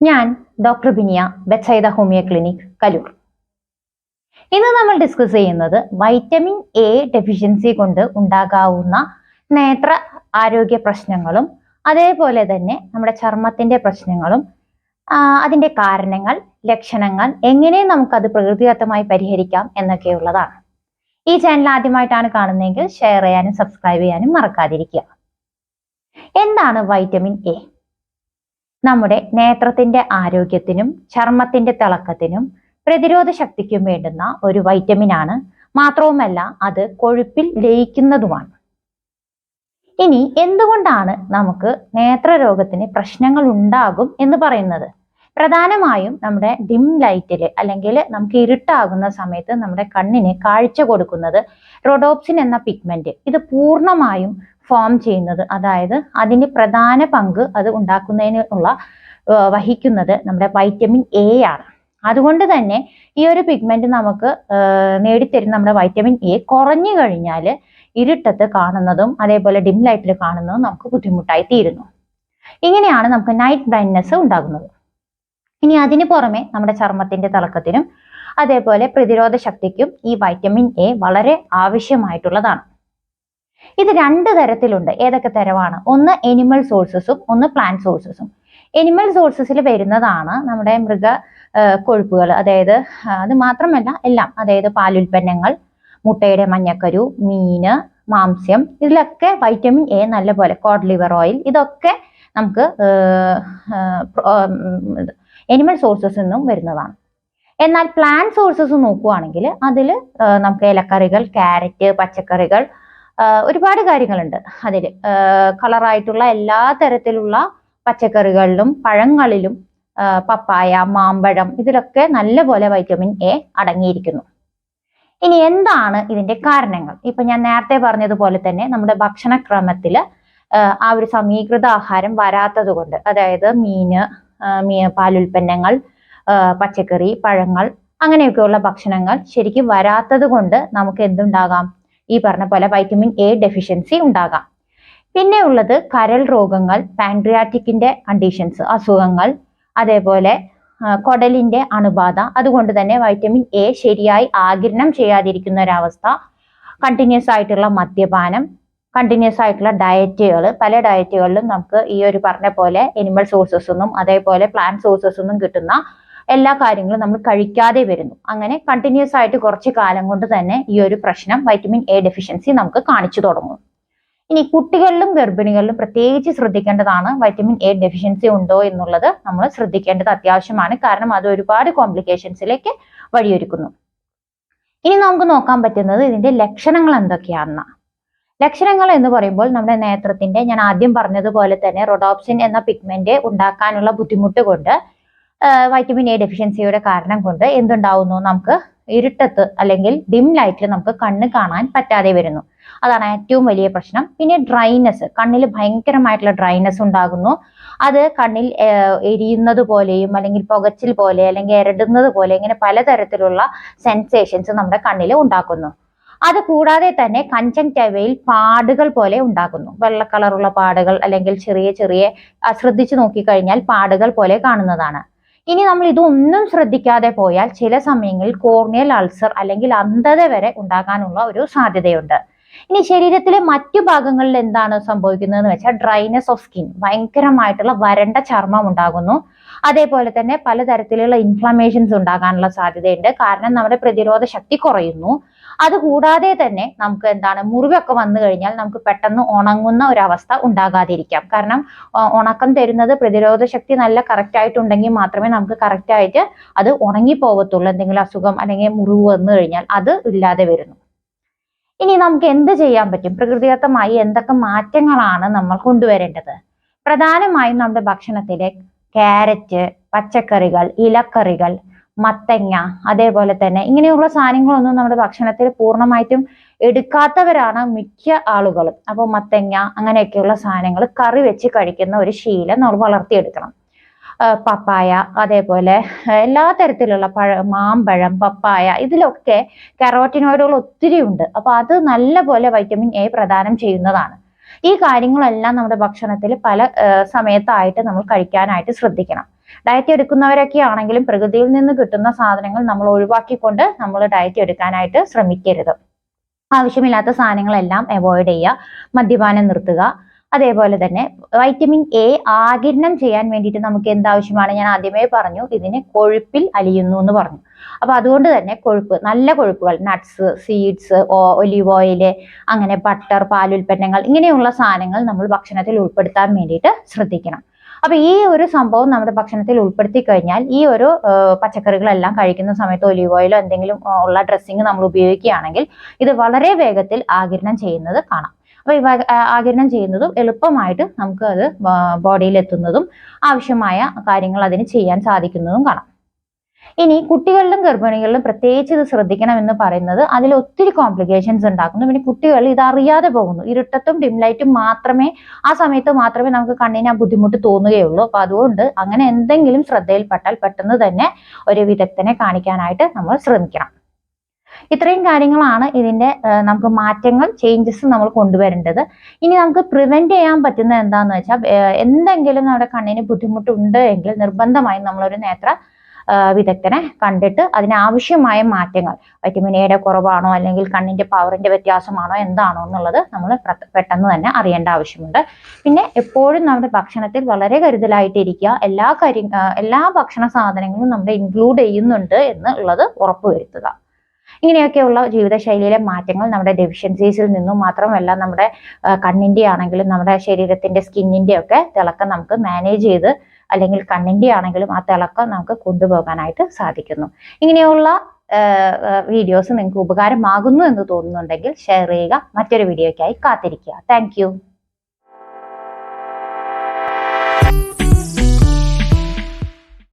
ഞാൻ doctor Binia Bethsaida homeo clinic Kaloor. ഇന്ന് നമ്മൾ ഡിസ്കസ് ചെയ്യുന്നത് വൈറ്റമിൻ എ ഡെഫിഷ്യൻസി കൊണ്ട് ഉണ്ടാകാവുന്ന നേത്ര ആരോഗ്യ പ്രശ്നങ്ങളും അതേപോലെ തന്നെ നമ്മുടെ ചർമ്മത്തിന്റെ പ്രശ്നങ്ങളും അതിന്റെ കാരണങ്ങൾ ലക്ഷണങ്ങൾ എങ്ങനെ നമുക്കത് പ്രകൃതിദത്തമായി പരിഹരിക്കാം എന്നൊക്കെയുള്ളതാണ്. ഈ ചാനൽ ആദ്യമായിട്ടാണ് കാണുന്നതെങ്കിൽ ഷെയർ ചെയ്യാനും സബ്സ്ക്രൈബ് ചെയ്യാനും മറക്കാതിരിക്കുക. എന്താണ് വൈറ്റമിൻ എ നമ്മുടെ നേത്രത്തിന്റെ ആരോഗ്യത്തിനും ചർമ്മത്തിന്റെ തിളക്കത്തിനും പ്രതിരോധ ശക്തിക്കും വേണ്ടുന്ന ഒരു വൈറ്റമിൻ ആണ് മാത്രവുമല്ല അത് കൊഴുപ്പിൽ ലയിക്കുന്നതുമാണ്. ഇനി എന്തുകൊണ്ടാണ് നമുക്ക് നേത്രരോഗത്തിന് പ്രശ്നങ്ങൾ ഉണ്ടാകും എന്ന് പറയുന്നത്? പ്രധാനമായും നമ്മുടെ ഡിം ലൈറ്റിൽ അല്ലെങ്കിൽ നമുക്ക് ഇരുട്ടാകുന്ന സമയത്ത് നമ്മുടെ കണ്ണിന് കാഴ്ച കൊടുക്കുന്നത് റൊഡോപ്സിൻ എന്ന പിഗ്മെന്റ് ഇത് പൂർണമായും ഫോം ചെയ്യുന്നത് അതായത് അതിന്റെ പ്രധാന പങ്ക് അത് ഉണ്ടാക്കുന്നതിനുള്ള വഹിക്കുന്നത് നമ്മുടെ വൈറ്റമിൻ എ ആണ്. അതുകൊണ്ട് തന്നെ ഈ ഒരു പിഗ്മെന്റ് നമുക്ക് നേടിത്തരുന്ന നമ്മുടെ വൈറ്റമിൻ എ കുറഞ്ഞു കഴിഞ്ഞാൽ ഇരുട്ടത്ത് കാണുന്നതും അതേപോലെ ഡിം ലൈറ്റിൽ കാണുന്നതും നമുക്ക് ബുദ്ധിമുട്ടായി തീരുന്നു. ഇങ്ങനെയാണ് നമുക്ക് നൈറ്റ് ബ്ലൈൻഡ്നെസ് ഉണ്ടാകുന്നത്. ഇനി അതിന് പുറമെ നമ്മുടെ ചർമ്മത്തിന്റെ തിളക്കത്തിനും അതേപോലെ പ്രതിരോധ ശക്തിക്കും ഈ വൈറ്റമിൻ എ വളരെ ആവശ്യമായിട്ടുള്ളതാണ്. ഇത് രണ്ട് തരത്തിലുണ്ട്. ഏതൊക്കെ തരമാണ്? ഒന്ന് എനിമൽ സോഴ്സസും ഒന്ന് പ്ലാന്റ് സോഴ്സസും എനിമൽ സോഴ്സസിൽ വരുന്നതാണ് നമ്മുടെ മൃഗ കൊഴുപ്പുകൾ അതായത് അത് മാത്രമല്ല എല്ലാം. അതായത് പാലുൽപ്പന്നങ്ങൾ മുട്ടയുടെ മഞ്ഞക്കരു മീന് മാംസ്യം ഇതിലൊക്കെ വൈറ്റമിൻ എ നല്ല പോലെ കോഡ് ലിവർ ഓയിൽ ഇതൊക്കെ നമുക്ക് എനിമൽ സോഴ്സസ് നിന്നും വരുന്നതാണ്. എന്നാൽ പ്ലാന്റ് സോഴ്സസ് നോക്കുകയാണെങ്കിൽ അതിൽ നമുക്ക് ഇലക്കറികൾ ക്യാരറ്റ് പച്ചക്കറികൾ ഒരുപാട് കാര്യങ്ങളുണ്ട്. അതിൽ കളറായിട്ടുള്ള എല്ലാ തരത്തിലുള്ള പച്ചക്കറികളിലും പഴങ്ങളിലും പപ്പായ മാമ്പഴം ഇതിലൊക്കെ നല്ലപോലെ വൈറ്റമിൻ എ അടങ്ങിയിരിക്കുന്നു. ഇനി എന്താണ് ഇതിന്റെ കാരണങ്ങൾ? ഇപ്പൊ ഞാൻ നേരത്തെ പറഞ്ഞതുപോലെ തന്നെ നമ്മുടെ ഭക്ഷണക്രമത്തിൽ ആ ഒരു സമീകൃത ആഹാരം വരാത്തത് കൊണ്ട് അതായത് മീന് പാലുൽപ്പന്നങ്ങൾ പച്ചക്കറി പഴങ്ങൾ അങ്ങനെയൊക്കെയുള്ള ഭക്ഷണങ്ങൾ ശരിക്കും വരാത്തത് കൊണ്ട് നമുക്ക് എന്തുണ്ടാകാം? ഈ പറഞ്ഞ പോലെ വൈറ്റമിൻ എ ഡെഫിഷ്യൻസി ഉണ്ടാകാം. പിന്നെ ഉള്ളത് കരൾ രോഗങ്ങൾ പാൻക്രിയാറ്റിക്കിന്റെ കണ്ടീഷൻസ് അസുഖങ്ങൾ അതേപോലെ കൊടലിന്റെ അണുബാധ അതുകൊണ്ട് തന്നെ വൈറ്റമിൻ എ ശരിയായി ആഗിരണം ചെയ്യാതിരിക്കുന്ന ഒരവസ്ഥ കണ്ടിന്യൂസ് ആയിട്ടുള്ള മദ്യപാനം കണ്ടിന്യൂസ് ആയിട്ടുള്ള ഡയറ്റുകൾ പല ഡയറ്റുകളിലും നമുക്ക് ഈ ഒരു പറഞ്ഞ പോലെ എനിമൽ സോഴ്സസ് ഒന്നും അതേപോലെ പ്ലാന്റ് സോഴ്സസ് ഒന്നും കിട്ടുന്ന എല്ലാ കാര്യങ്ങളും നമ്മൾ കഴിക്കാതെ വരുന്നു. അങ്ങനെ കണ്ടിന്യൂസ് ആയിട്ട് കുറച്ച് കാലം കൊണ്ട് തന്നെ ഈ ഒരു പ്രശ്നം വൈറ്റമിൻ എ ഡെഫിഷ്യൻസി നമുക്ക് കാണിച്ചു തുടങ്ങും ഇനി കുട്ടികളിലും ഗർഭിണികളിലും പ്രത്യേകിച്ച് ശ്രദ്ധിക്കേണ്ടതാണ് വൈറ്റമിൻ എ ഡെഫിഷ്യൻസി ഉണ്ടോ എന്നുള്ളത് നമ്മൾ ശ്രദ്ധിക്കേണ്ടത് അത്യാവശ്യമാണ്. കാരണം അത് ഒരുപാട് കോംപ്ലിക്കേഷൻസിലേക്ക് വഴിയൊരുക്കുന്നു. ഇനി നമുക്ക് നോക്കാൻ പറ്റുന്നത് ഇതിന്റെ ലക്ഷണങ്ങൾ എന്തൊക്കെയാണെന്ന ലക്ഷണങ്ങൾ എന്ന് പറയുമ്പോൾ നമ്മുടെ നേത്രത്തിന്റെ ഞാൻ ആദ്യം പറഞ്ഞതുപോലെ തന്നെ റൊഡോപ്സിൻ എന്ന പിഗ്മെന്റ് ഉണ്ടാക്കാനുള്ള ബുദ്ധിമുട്ട് കൊണ്ട് വൈറ്റമിൻ എ ഡെഫിഷ്യൻസിയുടെ കാരണം കൊണ്ട് എന്തുണ്ടാവുന്നു? നമുക്ക് ഇരുട്ടത്ത് അല്ലെങ്കിൽ ഡിം ലൈറ്റിൽ നമുക്ക് കണ്ണ് കാണാൻ പറ്റാതെ വരുന്നു. അതാണ് ഏറ്റവും വലിയ പ്രശ്നം. പിന്നെ ഡ്രൈനസ് കണ്ണിൽ ഭയങ്കരമായിട്ടുള്ള ഡ്രൈനസ് ഉണ്ടാകുന്നു. അത് കണ്ണിൽ എരിയുന്നത് പോലെയും അല്ലെങ്കിൽ പുകച്ചിൽ പോലെ അല്ലെങ്കിൽ എരടുന്നത് പോലെ ഇങ്ങനെ പലതരത്തിലുള്ള സെൻസേഷൻസ് നമ്മുടെ കണ്ണിൽ ഉണ്ടാക്കുന്നു. അത് കൂടാതെ തന്നെ കഞ്ചങ്ടൈവയിൽ പാടുകൾ പോലെ ഉണ്ടാക്കുന്നു വെള്ള കളറുള്ള പാടുകൾ അല്ലെങ്കിൽ ചെറിയ ചെറിയ ശ്രദ്ധിച്ചു നോക്കിക്കഴിഞ്ഞാൽ പാടുകൾ പോലെ കാണുന്നതാണ്. ഇനി നമ്മൾ ഇതൊന്നും ശ്രദ്ധിക്കാതെ പോയാൽ ചില സമയങ്ങളിൽ കോർണിയൽ അൾസർ അല്ലെങ്കിൽ അന്ധത വരെ ഉണ്ടാകാനുള്ള ഒരു സാധ്യതയുണ്ട്. ഇനി ശരീരത്തിലെ മറ്റു ഭാഗങ്ങളിൽ എന്താണ് സംഭവിക്കുന്നതെന്ന് വെച്ചാൽ ഡ്രൈനെസ് ഓഫ് സ്കിൻ ഭയങ്കരമായിട്ടുള്ള വരണ്ട ചർമ്മം ഉണ്ടാകുന്നു. അതേപോലെ തന്നെ പലതരത്തിലുള്ള ഇൻഫ്ലമേഷൻസ് ഉണ്ടാകാനുള്ള സാധ്യതയുണ്ട്. കാരണം നമ്മുടെ പ്രതിരോധ ശക്തി കുറയുന്നു. അതുകൂടാതെ തന്നെ നമുക്ക് എന്താണ് മുറിവൊക്കെ വന്നു കഴിഞ്ഞാൽ നമുക്ക് പെട്ടെന്ന് ഉണങ്ങുന്ന ഒരു ഉണ്ടാകാതിരിക്കാം. കാരണം ഉണക്കം തരുന്നത് പ്രതിരോധ ശക്തി നല്ല കറക്റ്റ് ആയിട്ടുണ്ടെങ്കിൽ മാത്രമേ നമുക്ക് കറക്റ്റ് ആയിട്ട് അത് ഉണങ്ങി പോകത്തുള്ളൂ എന്തെങ്കിലും അസുഖം അല്ലെങ്കിൽ മുറിവ് വന്നു കഴിഞ്ഞാൽ അത് ഇല്ലാതെ വരുന്നു. ഇനി നമുക്ക് എന്ത് ചെയ്യാൻ പറ്റും? പ്രകൃതിദത്തമായി എന്തൊക്കെ മാറ്റങ്ങളാണ് നമ്മൾ കൊണ്ടുവരേണ്ടത്? പ്രധാനമായും നമ്മുടെ ഭക്ഷണത്തിലെ ക്യാരറ്റ് പച്ചക്കറികൾ ഇലക്കറികൾ മത്തങ്ങ അതേപോലെ തന്നെ ഇങ്ങനെയുള്ള സാധനങ്ങളൊന്നും നമ്മുടെ ഭക്ഷണത്തിൽ പൂർണമായിട്ടും എടുക്കാത്തവരാണ് മിക്ക ആളുകളും. അപ്പോൾ മത്തങ്ങ അങ്ങനെയൊക്കെയുള്ള സാധനങ്ങൾ കറി വെച്ച് കഴിക്കുന്ന ഒരു ശീലം നമ്മൾ വളർത്തിയെടുക്കണം. പപ്പായ അതേപോലെ എല്ലാ തരത്തിലുള്ള പഴ മാമ്പഴം പപ്പായ ഇതിലൊക്കെ കരോട്ടിനോയിഡുകൾ ഒത്തിരി ഉണ്ട്. അപ്പോൾ അത് നല്ലപോലെ വൈറ്റമിൻ എ പ്രദാനം ചെയ്യുന്നതാണ്. ഈ കാര്യങ്ങളെല്ലാം നമ്മുടെ ഭക്ഷണത്തിൽ പല സമയത്തായിട്ട് നമ്മൾ കഴിക്കാനായിട്ട് ശ്രദ്ധിക്കണം. ഡയറ്റ് എടുക്കുന്നവരൊക്കെ ആണെങ്കിലും പ്രകൃതിയിൽ നിന്ന് കിട്ടുന്ന സാധനങ്ങൾ നമ്മൾ ഒഴിവാക്കിക്കൊണ്ട് നമ്മൾ ഡയറ്റ് എടുക്കാനായിട്ട് ശ്രമിക്കരുത്. ആവശ്യമില്ലാത്ത സാധനങ്ങളെല്ലാം അവോയ്ഡ് ചെയ്യുക മദ്യപാനം നിർത്തുക. അതേപോലെ തന്നെ വൈറ്റമിൻ എ ആകിരണം ചെയ്യാൻ വേണ്ടിയിട്ട് നമുക്ക് എന്താവശ്യമാണ് ഞാൻ ആദ്യമേ പറഞ്ഞു ഇതിനെ കൊഴുപ്പിൽ അലിയുന്നു എന്ന് പറഞ്ഞു. അപ്പൊ അതുകൊണ്ട് തന്നെ കൊഴുപ്പ് നല്ല കൊഴുപ്പുകൾ നട്ട്സ് സീഡ്സ് ഒലിവ് ഓയിൽ അങ്ങനെ ബട്ടർ പാലുൽപ്പന്നങ്ങൾ ഇങ്ങനെയുള്ള സാധനങ്ങൾ നമ്മൾ ഭക്ഷണത്തിൽ ഉൾപ്പെടുത്താൻ വേണ്ടിയിട്ട് ശ്രദ്ധിക്കണം. അപ്പൊ ഈ ഒരു സംഭവം നമ്മുടെ ഭക്ഷണത്തിൽ ഉൾപ്പെടുത്തി കഴിഞ്ഞാൽ ഈ ഒരു പച്ചക്കറികളെല്ലാം കഴിക്കുന്ന സമയത്ത് ഒലിവ് ഓയിലോ എന്തെങ്കിലും ഉള്ള ഡ്രസ്സിങ് നമ്മൾ ഉപയോഗിക്കുകയാണെങ്കിൽ ഇത് വളരെ വേഗത്തിൽ ആകിരണം ചെയ്യുന്നത് കാണാം. അപ്പൊ ഇവ ആകിരണം ചെയ്യുന്നതും എളുപ്പമായിട്ട് നമുക്ക് അത് ബോഡിയിൽ എത്തുന്നതും ആവശ്യമായ കാര്യങ്ങൾ അതിന് ചെയ്യാൻ സാധിക്കുന്നതും കാണാം. ഇനി കുട്ടികളിലും ഗർഭിണികളിലും പ്രത്യേകിച്ച് ഇത് ശ്രദ്ധിക്കണം എന്ന് പറയുന്നത് അതിൽ ഒത്തിരി കോംപ്ലിക്കേഷൻസ് ഉണ്ടാക്കുന്നു. പിന്നെ കുട്ടികൾ ഇത് അറിയാതെ പോകുന്നു. ഇരുട്ടത്തും ഡിം ലൈറ്റും മാത്രമേ ആ സമയത്ത് മാത്രമേ നമുക്ക് കണ്ണിന് ആ ബുദ്ധിമുട്ട് തോന്നുകയുള്ളൂ. അപ്പൊ അതുകൊണ്ട് അങ്ങനെ എന്തെങ്കിലും ശ്രദ്ധയിൽപ്പെട്ടാൽ പെട്ടെന്ന് തന്നെ ഒരു വിദഗ്ധനെ കാണിക്കാനായിട്ട് നമ്മൾ ശ്രമിക്കണം. ഇത്രയും കാര്യങ്ങളാണ് ഇതിന്റെ നമുക്ക് മാറ്റങ്ങൾ ചേഞ്ചസ് നമ്മൾ കൊണ്ടുവരേണ്ടത്. ഇനി നമുക്ക് പ്രിവെന്റ് ചെയ്യാൻ പറ്റുന്നത് എന്താന്ന് വെച്ചാൽ എന്തെങ്കിലും നമ്മുടെ കണ്ണിന് ബുദ്ധിമുട്ടുണ്ട് എങ്കിൽ നിർബന്ധമായും നമ്മളൊരു നേത്ര വിദഗ്ധനെ കണ്ടിട്ട് അതിനാവശ്യമായ മാറ്റങ്ങൾ വൈറ്റമിൻ എയുടെ കുറവാണോ അല്ലെങ്കിൽ കണ്ണിന്റെ പവറിന്റെ വ്യത്യാസമാണോ എന്താണോ എന്നുള്ളത് നമ്മൾ പെട്ടെന്ന് തന്നെ അറിയേണ്ട ആവശ്യമുണ്ട്. പിന്നെ എപ്പോഴും നമ്മുടെ ഭക്ഷണത്തിൽ വളരെ കരുതലായിട്ടിരിക്കുക. എല്ലാ കാര്യ എല്ലാ ഭക്ഷണ സാധനങ്ങളും നമ്മൾ ഇൻക്ലൂഡ് ചെയ്യുന്നുണ്ട് എന്നുള്ളത് ഉറപ്പുവരുത്തുക. ഇങ്ങനെയൊക്കെയുള്ള ജീവിതശൈലിയിലെ മാറ്റങ്ങൾ നമ്മുടെ ഡെഫിഷ്യൻസീസിൽ നിന്നും മാത്രമല്ല നമ്മുടെ കണ്ണിന്റെ ആണെങ്കിലും നമ്മുടെ ശരീരത്തിന്റെ സ്കിന്നിന്റെ ഒക്കെ തിളക്കം നമുക്ക് മാനേജ് ചെയ്ത് അല്ലെങ്കിൽ കണ്ണിന്റെ ആണെങ്കിലും ആ തിളക്കം നമുക്ക് കൊണ്ടുപോകാനായിട്ട് സാധിക്കുന്നു. ഇങ്ങനെയുള്ള വീഡിയോസ് നിങ്ങൾക്ക് ഉപകാരമാകുന്നു എന്ന് തോന്നുന്നുണ്ടെങ്കിൽ ഷെയർ ചെയ്യുക. മറ്റൊരു വീഡിയോയ്ക്കായി കാത്തിരിക്കുക. താങ്ക്